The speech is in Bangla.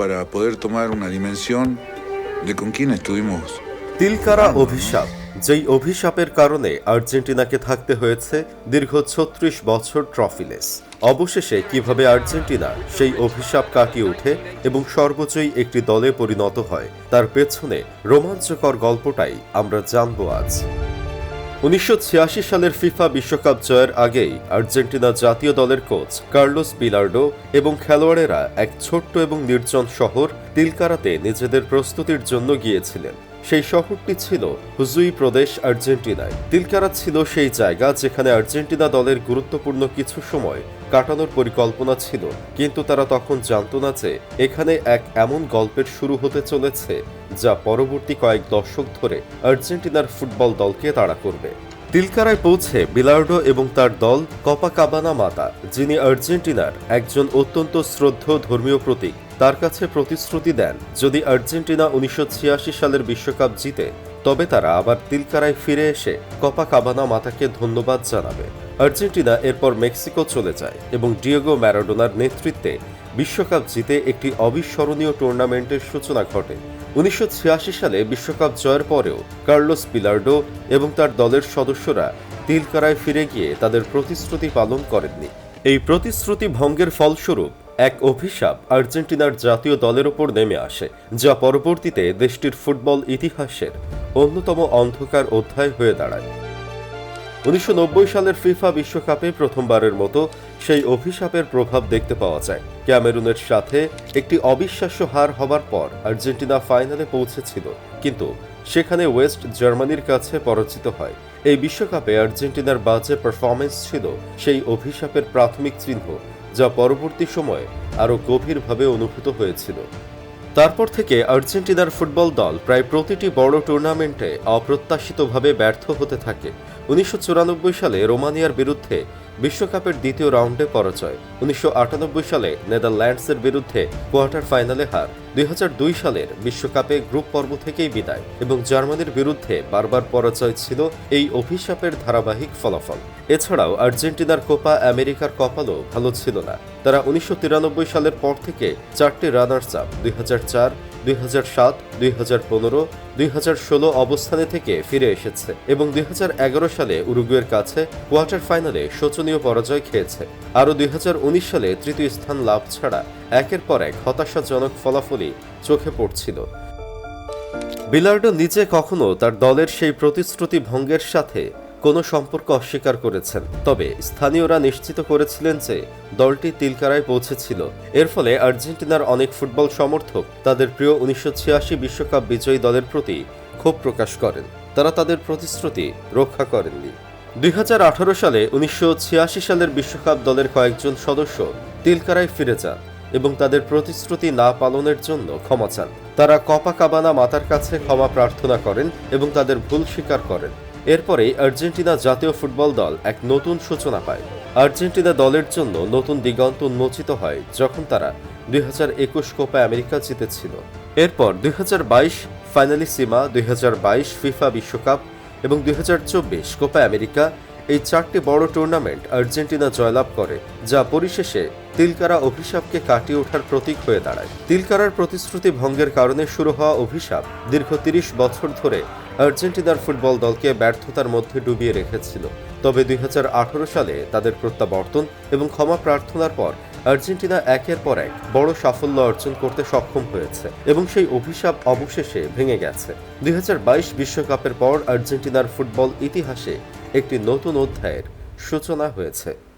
para poder tomar una dimensión de con quién estuvimos. তিলকারা অভিশাপ, যেই অভিশাপের কারণে আর্জেন্টিনাকে থাকতে হয়েছে দীর্ঘ ছত্রিশ বছর ট্রফিলেস। অবশেষে কীভাবে আর্জেন্টিনা সেই অভিশাপ কাটিয়ে ওঠে এবং সর্বোচ্চই একটি দলে পরিণত হয়, তার পেছনে রোমাঞ্চকর গল্পটাই আমরা জানব আজ। উনিশশো ছিয়াশি সালের ফিফা বিশ্বকাপ জয়ের আগেই আর্জেন্টিনা জাতীয় দলের কোচ কার্লোস বিলার্ডো এবং খেলোয়াড়েরা এক ছোট্ট এবং নির্জন শহর তিলকারাতে নিজেদের প্রস্তুতির জন্য গিয়েছিলেন। সেই শহরটি ছিল হুজুই প্রদেশ, আর্জেন্টিনায়। তিলকারা ছিল সেই জায়গা যেখানে আর্জেন্টিনা দলের গুরুত্বপূর্ণ কিছু সময় কাটানোর পরিকল্পনা ছিল, কিন্তু তারা তখন জানত না যে এখানে এক এমন গল্পের শুরু হতে চলেছে যা পরবর্তী কয়েক দশক ধরে আর্জেন্টিনার ফুটবল দলকে তাড়া করবে। তিলকারায় পৌঁছে বিলার্ডো এবং তার দল কপা কাবানা মাতা, যিনি আর্জেন্টিনার একজন অত্যন্ত শ্রদ্ধ ধর্মীয় প্রতীক, তার কাছে প্রতিশ্রুতি দেন, যদি আর্জেন্টিনা উনিশশো ছিয়াশি সালের বিশ্বকাপ জিতে তবে তারা আবার তিলকারায় ফিরে এসে কপা কাবানা মাতাকে ধন্যবাদ জানাবে। আর্জেন্টিনা এরপর মেক্সিকো চলে যায় এবং ডিয়েগো ম্যারাডোনার নেতৃত্বে বিশ্বকাপ জিতে একটি অবিস্মরণীয় টুর্নামেন্টের সূচনা ঘটে। উনিশশো ছিয়াশি সালে বিশ্বকাপ জয়ের পরেও কার্লোস পিলার্ডো এবং তার দলের সদস্যরা তিলকারায় ফিরে গিয়ে তাদের প্রতিশ্রুতি পালন করেননি। এই প্রতিশ্রুতি ভঙ্গের ফলস্বরূপ এক অভিশাপ আর্জেন্টিনার জাতীয় দলের ওপর নেমে আসে, যা পরবর্তীতে দেশটির ফুটবল ইতিহাসের অন্যতম অন্ধকার অধ্যায় হয়ে দাঁড়ায়। উনিশশো নব্বই সালের ফিফা বিশ্বকাপে প্রথমবারের মতো সেই অভিশাপের প্রভাব দেখতে পাওয়া যায়। ক্যামেরুনের সাথে একটি অবিশ্বাস্য হার হবার পর আর্জেন্টিনা ফাইনালে পৌঁছেছিল, কিন্তু সেখানে ওয়েস্ট জার্মানির কাছে পরাজিত হয়। এই বিশ্বকাপে আর্জেন্টিনার বাজে পারফরমেন্স ছিল সেই অভিশাপের প্রাথমিক চিহ্ন যা পরবর্তী সময়ে আরও গভীরভাবে অনুভূত হয়েছিল। তারপর থেকে আর্জেন্টিনার ফুটবল দল প্রায় প্রতিটি বড় টুর্নামেন্টে অপ্রত্যাশিতভাবে ব্যর্থ হতে থাকে। উনিশশো চুরানব্বই সালে রোমানিয়ার বিরুদ্ধে বিশ্বকাপের দ্বিতীয় রাউন্ডে পরাজয়। উনিশশো আটানব্বই সালে নেদারল্যান্ডসের বিরুদ্ধে কোয়ার্টার ফাইনালে হার। দুই হাজার দুই সালের বিশ্বকাপে গ্রুপ পর্ব থেকেই বিদায় এবং জার্মানির বিরুদ্ধে বারবার পরাজয় ছিল এই অভিশাপের ধারাবাহিক ফলাফল। এছাড়াও আর্জেন্টিনার কোপা আমেরিকার কপালও ভালো ছিল না। তারা উনিশশো তিরানব্বই সালের পর থেকে চারটি রানার্স আপ। দুই দুই হাজার সাত, দুই হাজার পনেরো, দুই হাজার ষোলো অবস্থানে থেকে ফিরে এসেছে এবং দুই হাজার এগারো সালে উরুগুয়ের কাছে কোয়ার্টার ফাইনালে শোচনীয় পরাজয় খেয়েছে। আরও দুই হাজার উনিশ সালে তৃতীয় স্থান লাভ ছাড়া একের পর এক হতাশাজনক ফলাফলই চোখে পড়ছিল। বিলার্ডো নিজে কখনো তার দলের সেই প্রতিশ্রুতি ভঙ্গের সাথে কোনো সম্পর্ক অস্বীকার করেছেন। তবে স্থানীয়রা নিশ্চিত করেছিলেন যে দলটি তিলকারায় পৌঁছেছিল। এর ফলে আর্জেন্টিনার অনেক ফুটবল সমর্থক তাদের প্রিয় উনিশশো বিশ্বকাপ বিজয়ী দলের প্রতি ক্ষোভ প্রকাশ করেন। তারা তাদের প্রতিশ্রুতি রক্ষা করেননি। দুই হাজার আঠারো সালে উনিশশো ছিয়াশি সালের বিশ্বকাপ দলের কয়েকজন সদস্য তিলকারায় ফিরে যান এবং তাদের প্রতিশ্রুতি না পালনের জন্য ক্ষমা চান। তারা কপাকাবানা মাতার কাছে ক্ষমা প্রার্থনা করেন এবং তাদের ভুল স্বীকার করেন। এরপরেই আর্জেন্টিনা জাতীয় ফুটবল দল এক নতুন সূচনা পায়। আর্জেন্টিনা দলের জন্য নতুন দিগন্ত উন্মোচিত হয়, যখন তারা দুই হাজার একুশ কোপা আমেরিকা জিতেছিল। এরপর দুই হাজার বাইশ ফাইনালিসিমা, দুই হাজার বাইশ ফিফা বিশ্বকাপ এবং দুই হাজার চব্বিশ কোপা আমেরিকা এই চারটি বড় টুর্নামেন্ট আর্জেন্টিনা জয়লাভ করে, যা পরিশেষে তিলকারা অভিশাপকে কাটিয়ে ওঠার প্রতীক হয়ে দাঁড়ায়। তিলকারার প্রতিশ্রুতি ভঙ্গের কারণে শুরু হওয়া অভিশাপ দীর্ঘ তিরিশ বছর ধরে আর্জেন্টিনার ফুটবল দলকে ব্যর্থতার মধ্যে ডুবিয়ে রেখেছিল। তবে দুই হাজার আঠারো সালে তাদের প্রত্যাবর্তন এবং ক্ষমা প্রার্থনার পর আর্জেন্টিনা একের পর এক বড় সাফল্য অর্জন করতে সক্ষম হয়েছে এবং সেই অভিশাপ অবশেষে ভেঙে গেছে। দুই বিশ্বকাপের পর আর্জেন্টিনার ফুটবল ইতিহাসে একটি নতুন অধ্যায়ের সূচনা হয়েছে।